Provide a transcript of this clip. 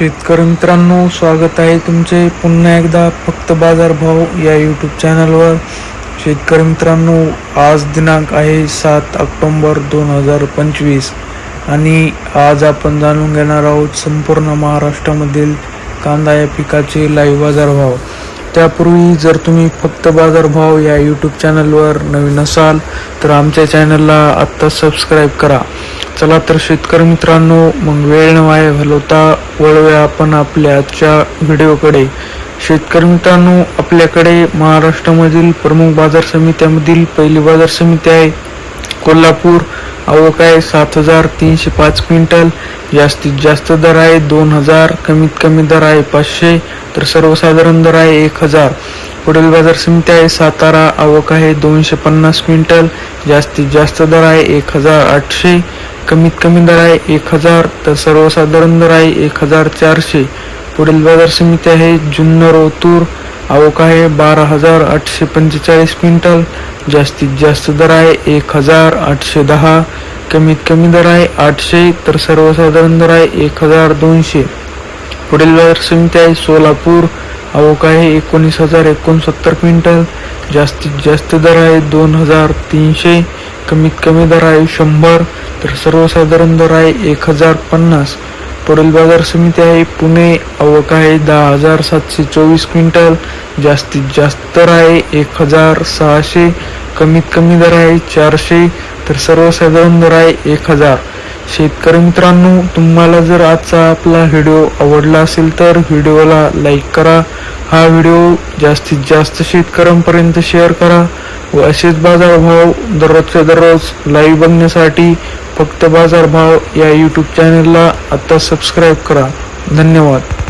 शेतकरी मित्रांनो स्वागत आहे तुमचे पुन्हा एकदा फक्त बाजारभाव या यूट्यूब चॅनलवर शेतकरी मित्रांनो आज दिनांक आहे सात ऑक्टोंबर दोन हजार पंचवीस आणि आज आपण जाणून घेणार आहोत संपूर्ण महाराष्ट्रामधील कांदा या पिकाचे लाईव्ह बाजारभाव त्यापूर्वी जर तुम्ही फक्त बाजारभाव या यूट्यूब चॅनलवर नवीन असाल तर आमच्या चॅनलला आत्ता सबस्क्राईब करा. चला तर शेतकरी मित्रांनो मग वेळ न वाया घालवता वळूया आपण आपल्या आजच्या व्हिडिओकडे. शेतकरी मित्रांनो आपल्याकडे महाराष्ट्रामधील प्रमुख बाजार समित्यामधील पहिली बाजार समिती आहे. कोल्हापूर. आवक आहे सात हजार तीनशे पाच क्विंटल? जास्तीत जास्त दर आहे दोन हजार कमीत कमी दर आहे पाचशे तर सर्वसाधारण दर आहे एक हजार. पुढील बाजार समिती आहे सातारा आवक आहे दोनशे पन्नास क्विंटल जास्तीत जास्त दर आहे एक हजार आठशे कमीत कमी दर आहे एक हजार तर सर्वसाधारण दर आहे एक हजार चारशे. पुढील बाजार समिती आहे जुन्नर ओतूर आवक आहे? बारा हजार आठशे पंचेचाळीस क्विंटल. जास्तीत जास्त दर आहे एक हजार आठशे दहा. कमीत कमी दर आहे आठशे तर सर्वसाधारण दर आहे एक हजार दोनशे. पुढील बाजार समिती आहे सोलापूर. आवक आहे? एकोणीस हजार एकोणसत्तर क्विंटल. जास्तीत जास्त दर आहे दोन हजार तीनशे. कमीत कमी दर आहे शंभर तर सर्वसाधारण दर आहे एक हजार पन्नास. पुढील बाजार समिती आहे. पुणे आवक आहे दहा हजार सातशे चोवीस क्विंटल. जास्तीत जास्त दर आहे एक हजार सहाशे. कमीत कमी दर आहे चारशे. तर सर्वसाधारण दर आहे एक हजार. शेतकरी मित्रांनो तुम्हाला जर आजचा आपला व्हिडिओ आवडला असेल तर व्हिडिओला लाईक करा. हा व्हिडिओ जास्तीत जास्त शेतकऱ्यांपर्यंत शेअर करा व असेच बाजारभाव दररोजच्या दररोज लाईव्ह बघण्यासाठी फक्त बाजारभाव या यूट्यूब चॅनलला आता सबस्क्राईब करा. धन्यवाद.